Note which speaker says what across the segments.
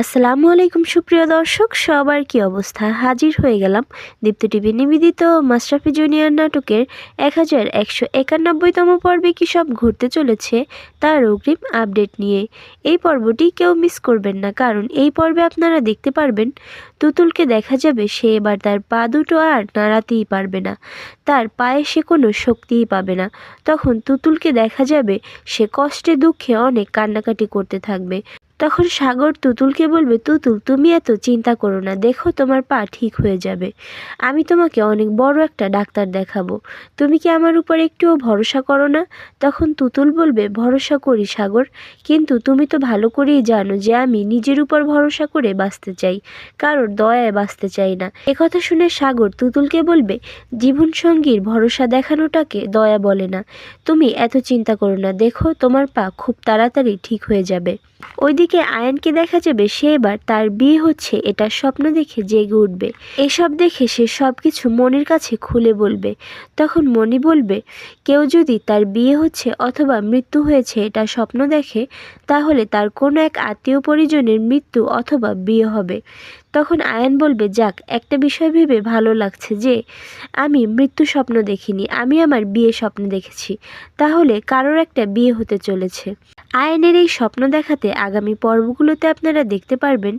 Speaker 1: আসসালামু আলাইকুম, সুপ্রিয় দর্শক। সবার কি অবস্থা? হাজির হয়ে গেলাম দীপ্ত টিভি নিবেদিত মাস্টারফি জুনিয়র নাটকের এক হাজার একশো একানব্বইতম পর্বে কী সব ঘুরতে চলেছে তার অগ্রিম আপডেট নিয়ে। এই পর্বটি কেউ মিস করবেন না, কারণ এই পর্বে আপনারা দেখতে পারবেন তুতুলকে দেখা যাবে সে এবার তার পা দুটো আর নাড়াতেই পারবে না। তার পায়ে সে কোনো শক্তিই পাবে না। তখন তুতুলকে দেখা যাবে সে কষ্টে দুঃখে অনেক কান্নাকাটি করতে থাকবে। তখন সাগর তুতুলকে বলবে, তুতুল, তুমি এত চিন্তা করো না, দেখো তোমার পা ঠিক হয়ে যাবে। আমি তোমাকে অনেক বড় একটা ডাক্তার দেখাবো। তুমি কি আমার উপর একটুও ভরসা করো না? তখন তুতুল বলবে, ভরসা করি সাগর, কিন্তু তুমি তো ভালো করেই জানো যে আমি নিজের উপর ভরসা করে বাঁচতে চাই, কারোর দয়ায় বাঁচতে চাই না। একথা শুনে সাগর তুতুলকে বলবে, জীবনসঙ্গীর ভরসা দেখানোটাকে দয়া বলে না। তুমি এত চিন্তা করো না, দেখো তোমার পা খুব তাড়াতাড়ি ঠিক হয়ে যাবে। ওইদিকে আয়ানকে দেখা যাবে, সে এবার তার বিয়ে হচ্ছে, এটা স্বপ্ন দেখে জেগে উঠবে। এসব দেখে সে সব কিছু মনির কাছে খুলে বলবে। তখন মনি বলবে, কেউ যদি তার বিয়ে হচ্ছে অথবা মৃত্যু হয়েছে, এটা স্বপ্ন দেখে, তাহলে তার কোনো এক আত্মীয় পরিজনের মৃত্যু অথবা বিয়ে হবে। তখন আয়ান বলবে, যাক, একটা বিষয় ভেবে ভালো লাগছে যে, আমি মৃত্যু স্বপ্ন দেখিনি, আমি আমার বিয়ে স্বপ্ন দেখেছি। তাহলে কারোর একটা বিয়ে হতে চলেছে। আয়নের এই স্বপ্ন দেখাতে আগামী পর্বগুলোতে আপনারা দেখতে পারবেন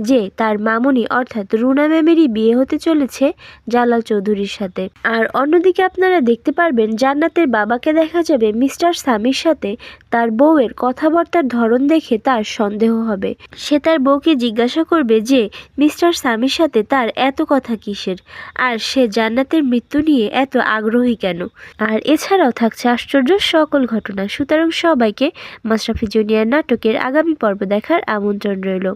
Speaker 1: যে তার মামুনি অর্থাৎ রুনা ম্যামেরই বিয়ে হতে চলেছে জালাল চৌধুরীর সাথে। আর অন্যদিকে আপনারা দেখতে পারবেন জান্নাতের বাবাকে দেখা যাবে মিস্টার সামির সাথে তার বউয়ের কথাবার্তার ধরন দেখে তার সন্দেহ হবে। সে তার বউকে জিজ্ঞাসা করবে যে, মিস্টার সামির সাথে তার এত কথা কিসের? আর সে জান্নাতের মৃত্যু নিয়ে এত আগ্রহী কেন? আর এছাড়াও থাকছে আশ্চর্য সকল ঘটনা। সুতরাং সবাইকে মাশরাফি জুনিয়র নাটকের আগামী পর্ব দেখার আমন্ত্রণ রইল।